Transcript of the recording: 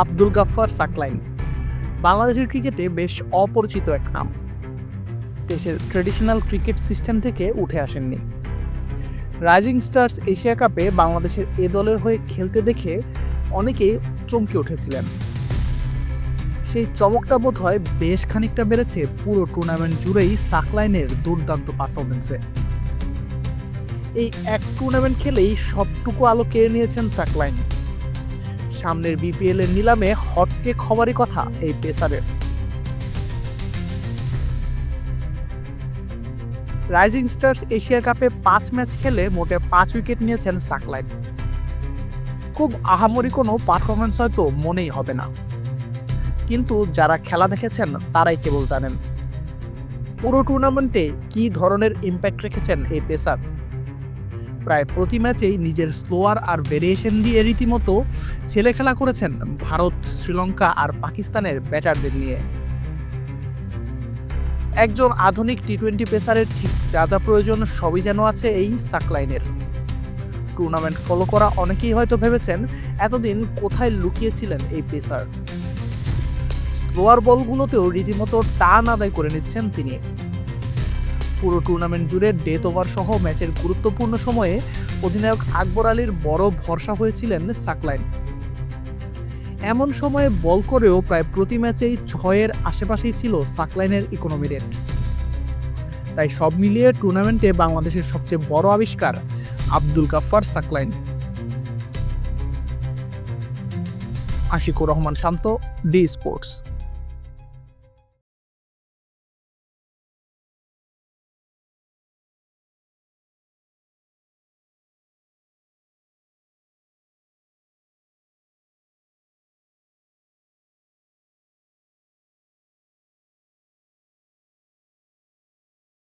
আব্দুল গাফফার সাকলাইন। বাংলাদেশের ক্রিকেটে বেশ অপরিচিত এক নাম। দেশের ট্রেডিশনাল ক্রিকেট সিস্টেম থেকে উঠে আসেননি। রাইজিং স্টার্স এশিয়া কাপে বাংলাদেশের এ দলের হয়ে খেলতে দেখে অনেকেই চমকে উঠেছিলেন। সেই চমকটা বোধ হয় বেশ খানিকটা বেড়েছে পুরো টুর্নামেন্ট জুড়েই সাকলাইনের দুর্দান্ত পারফরমেন্সে এই এক টুর্নামেন্ট খেলেই সবটুকু আলো কেড়ে নিয়েছেন সাকলাইন। সামনের বিপিএল এর নিলামে হটকেক হওয়ারই কথা এই পেসারের। রাইজিং স্টার্স এশিয়া কাপে পাঁচ ম্যাচ খেলে মোটে পাঁচ উইকেট নিয়েছেন সাকলাইন। খুব আহামরি কোনো পারফরমেন্স হয়তো মনেই হবে না। কিন্তু যারা খেলা দেখেছেন, তারাই কেবল জানেন। পুরো টুর্নামেন্টে কী ধরনের ইম্প্যাক্ট রেখেছেন এই পেসার? প্রায় প্রতি ম্যাচেই নিজের স্লোয়ার আর ভেরিয়েশন দিয়ে রীতিমতো ছেলে খেলা করেছেন ভারত, শ্রীলঙ্কা আর পাকিস্তানের ব্যাটারদের নিয়ে। একজন আধুনিক টি টোয়েন্টি পেসারের ঠিক যা যা প্রয়োজন সবই যেন আছে এই সাকলাইনের। টুর্নামেন্ট ফলো করা অনেকেই হয়তো ভেবেছেন এতদিন কোথায় লুকিয়েছিলেন এই পেসার। স্লোয়ার বলগুলোতেও রীতিমতো টান আদায় করে নিচ্ছেন তিনি। পুরো টুর্নামেন্ট জুড়ে ডেথ ওভার সহ ম্যাচের গুরুত্বপূর্ণ সময়ে অধিনায়ক আকবর আলীর বড় ভরসা হয়েছিলেন সাকলাইন। এমন সময়ে বল করেও প্রায় প্রতি ম্যাচেই ছয়ের আশেপাশেই ছিল সাকলাইনের ইকোনমি রেট তাই সব মিলিয়ে টুর্নামেন্টে বাংলাদেশের সবচেয়ে বড় আবিষ্কার Abdul Gaffar Saqlain. Ashikur Rahman Shanto, D sports.